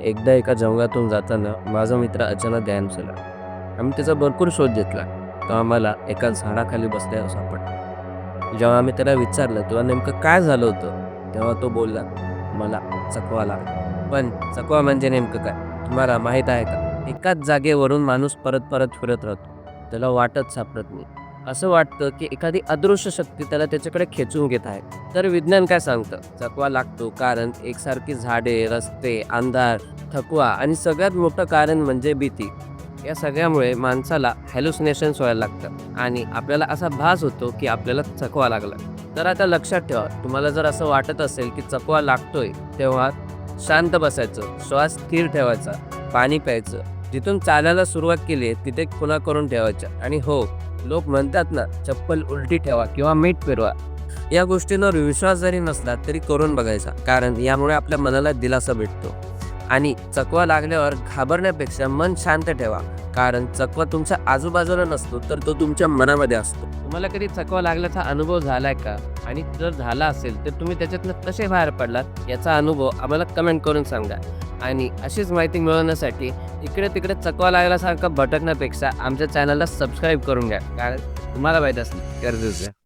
एकदा एका जंगलातून जाताना माझा मित्र अचानक ध्यान झाला आम्ही त्याचा भरपूर शोध घेतला. तो आम्हाला एका झाडाखाली बसल्या सापडला. जेव्हा आम्ही त्याला विचारलं तुला नेमकं काय झालं होतं? तेव्हा तो बोलला मला चकवा लागला. पण चकवा म्हणजे नेमकं काय? तुम्हाला माहीत आहे का? एकाच जागेवरून माणूस परत परत फिरत राहतो. त्याला वाटत सापडत नाही. असं वाटतं की एखादी अदृश्य शक्ती त्याला त्याच्याकडे खेचून घेत आहे. तर विज्ञान काय सांगतं? चकवा लागतो कारण एकसारखी झाडे रस्ते अंधार थकवा आणि सगळ्यात मोठं कारण म्हणजे भीती. या सगळ्यामुळे माणसाला हॅल्युसिनेशन्स व्हायला लागतं आणि आपल्याला असा भास होतो की आपल्याला चकवा लागला. तर आता लक्षात ठेवा तुम्हाला जर असं वाटत असेल की चकवा लागतोय तेव्हा शांत बसायचं श्वास स्थिर ठेवायचा पाणी प्यायचं. जिथून चालायला सुरुवात केली आहे तिथे खुणा करून ठेवायच्या. आणि हो लोक म्हणतात ना चप्पल उलटी ठेवा किंवा मीठ फिरवा या गोष्टींवर विश्वास जरी नसला तरी करून बघायचा कारण यामुळे आपल्या मनाला दिलासा भेटतो. आणि चकवा लागल्यावर घाबरण्यापेक्षा मन शांत ठेवा कारण चकवा तुमच्या आजूबाजूला नसतो तर तो तुमच्या मनामध्ये असतो. तुम्हाला कधी चकवा लागल्याचा अनुभव झालाय का? आणि जर झाला असेल तर तुम्ही त्याच्यातनं कसे बाहेर पडलात याचा अनुभव आम्हाला कमेंट करून सांगा. आणि अशीच माहिती मिळवण्यासाठी इकडे तिकडे चकवा लागल्यासारखं भटकण्यापेक्षा आमच्या चॅनलला सबस्क्राईब करून घ्या. कारण तुम्हाला माहीत असलं गरजेचं